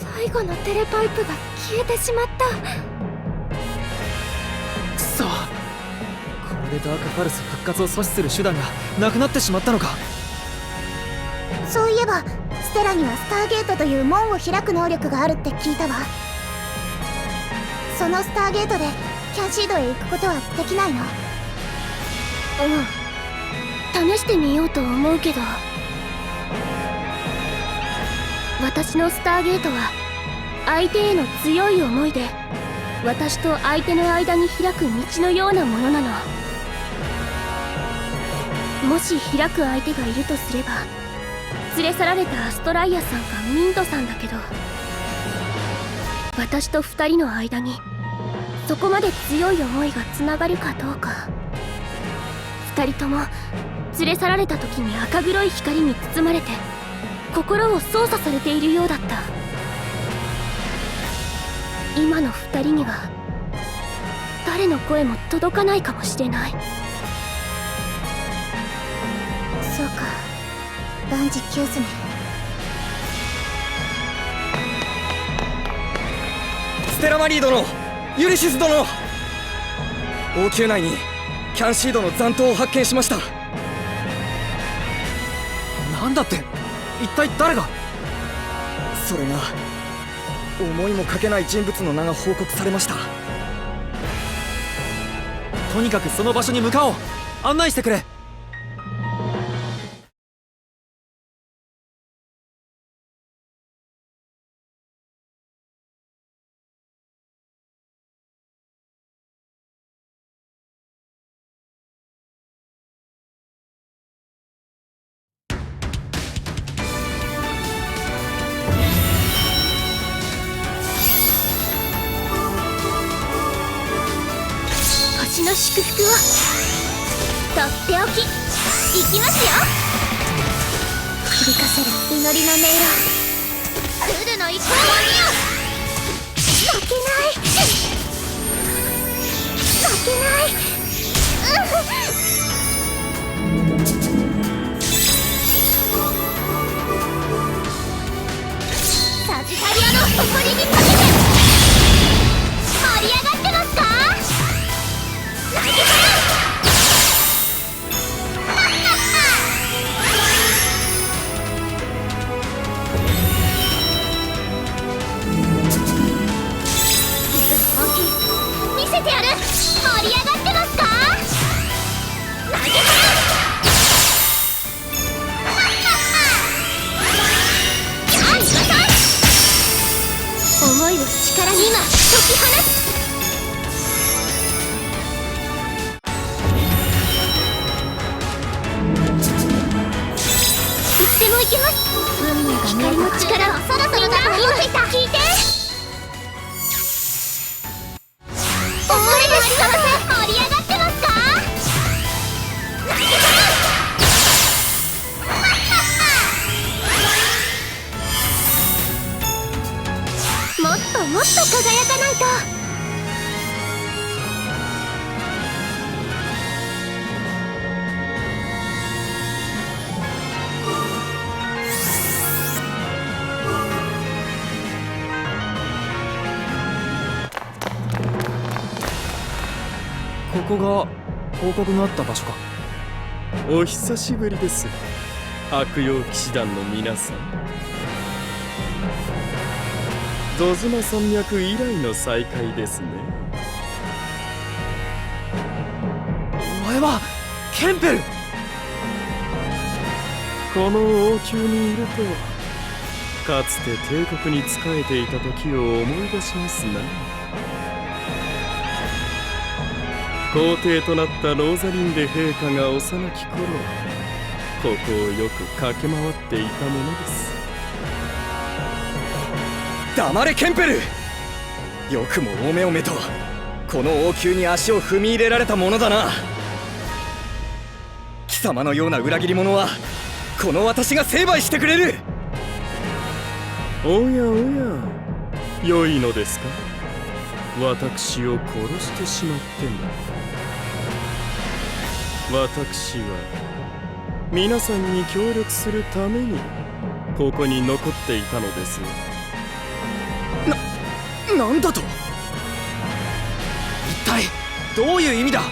最後のテレパイプが消えてしまった。くそこれでダークパルス復活を阻止する手段がなくなってしまったのか。そういえばステラにはスターゲートという門を開く能力があるって聞いたわ。そのスターゲートでキャシードへ行くことはできないの。うん。試してみようと思うけど。私のスターゲートは相手への強い思いで私と相手の間に開く道のようなものなの。もし開く相手がいるとすれば連れ去られたアストライアさんかミントさんだけど私と二人の間にそこまで強い思いがつながるかどうか。二人とも連れ去られた時に赤黒い光に包まれて心を操作されているようだった。今の二人には誰の声も届かないかもしれない。そうか。万事休すねステラマリー殿ユリシス殿。王宮内にキャンシードの残党を発見しました。なんだって一体誰が？それが思いもかけない人物の名が報告されました。とにかくその場所に向かおう。案内してくれ。星の祝福を。とっておき。いきますよ。響かせる祈りの音色。ルルの一本負けない。負けない。サつでも行けます運命が光の力をそろそろだと思っていた。聞いてここが報告があった場所か。お久しぶりです。悪用騎士団の皆さん。ゾズマ山脈以来の再会ですね。お前はケンペル！この王宮にいるとかつて帝国に仕えていた時を思い出しますな皇帝となったローザリンデ陛下が幼き頃ここをよく駆け回っていたものです。黙れケンペル。よくもおめおめとこの王宮に足を踏み入れられたものだな。貴様のような裏切り者はこの私が成敗してくれる。おやおや良いのですか？私を殺してしまっても私は皆さんに協力するためにここに残っていたのですななんだと？一体どういう意味だ？